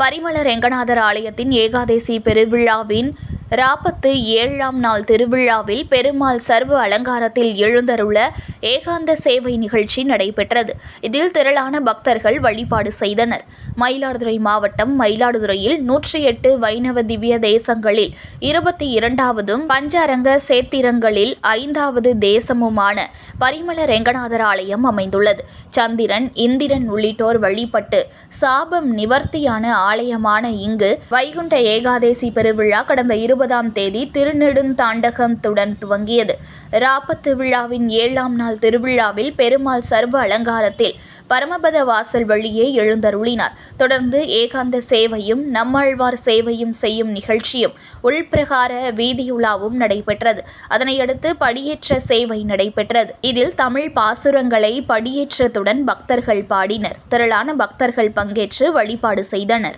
பரிமள ரெங்கநாதர் ஆலயத்தின் ஏகாதசி பெருவிழாவின் ராப்பத்து ஏழாம் நாள் திருவிழாவில் பெருமாள் சர்வ அலங்காரத்தில் எழுந்தருள ஏகாந்த சேவை நிகழ்ச்சி நடைபெற்றது. இதில் திரளான பக்தர்கள் வழிபாடு செய்தனர். மயிலாடுதுறை மாவட்டம் மயிலாடுதுறையில் நூற்றி எட்டு வைணவ திவ்ய தேசங்களில் இருபத்தி இரண்டாவதும் பஞ்சரங்க சேத்திரங்களில் ஐந்தாவது தேசமுமான பரிமள ரெங்கநாதர் ஆலயம் அமைந்துள்ளது. சந்திரன் இந்திரன் உள்ளிட்டோர் வழிபட்டு சாபம் நிவர்த்தியான ஆலயமான இங்கு வைகுண்ட ஏகாதேசி பெருவிழா கடந்த இருபதாம் தேதி திருநெடுந்தாண்டகத்துடன் துவங்கியது. ராப்பத்து விழாவின் ஏழாம் நாள் திருவிழாவில் பெருமாள் சர்வ அலங்காரத்தில் பரமபத வாசல் வழியே எழுந்தருளினார். தொடர்ந்து ஏகாந்த சேவையும் நம்மாழ்வார் சேவையும் செய்யும் நிகழ்ச்சியும் உள்பிரகார வீதியுலாவும் நடைபெற்றது. அதனையடுத்து படியேற்ற சேவை நடைபெற்றது. இதில் தமிழ் பாசுரங்களை படியேற்றத்துடன் பக்தர்கள் பாடினர். திரளான பக்தர்கள் பங்கேற்று வழிபாடு செய்தனர்.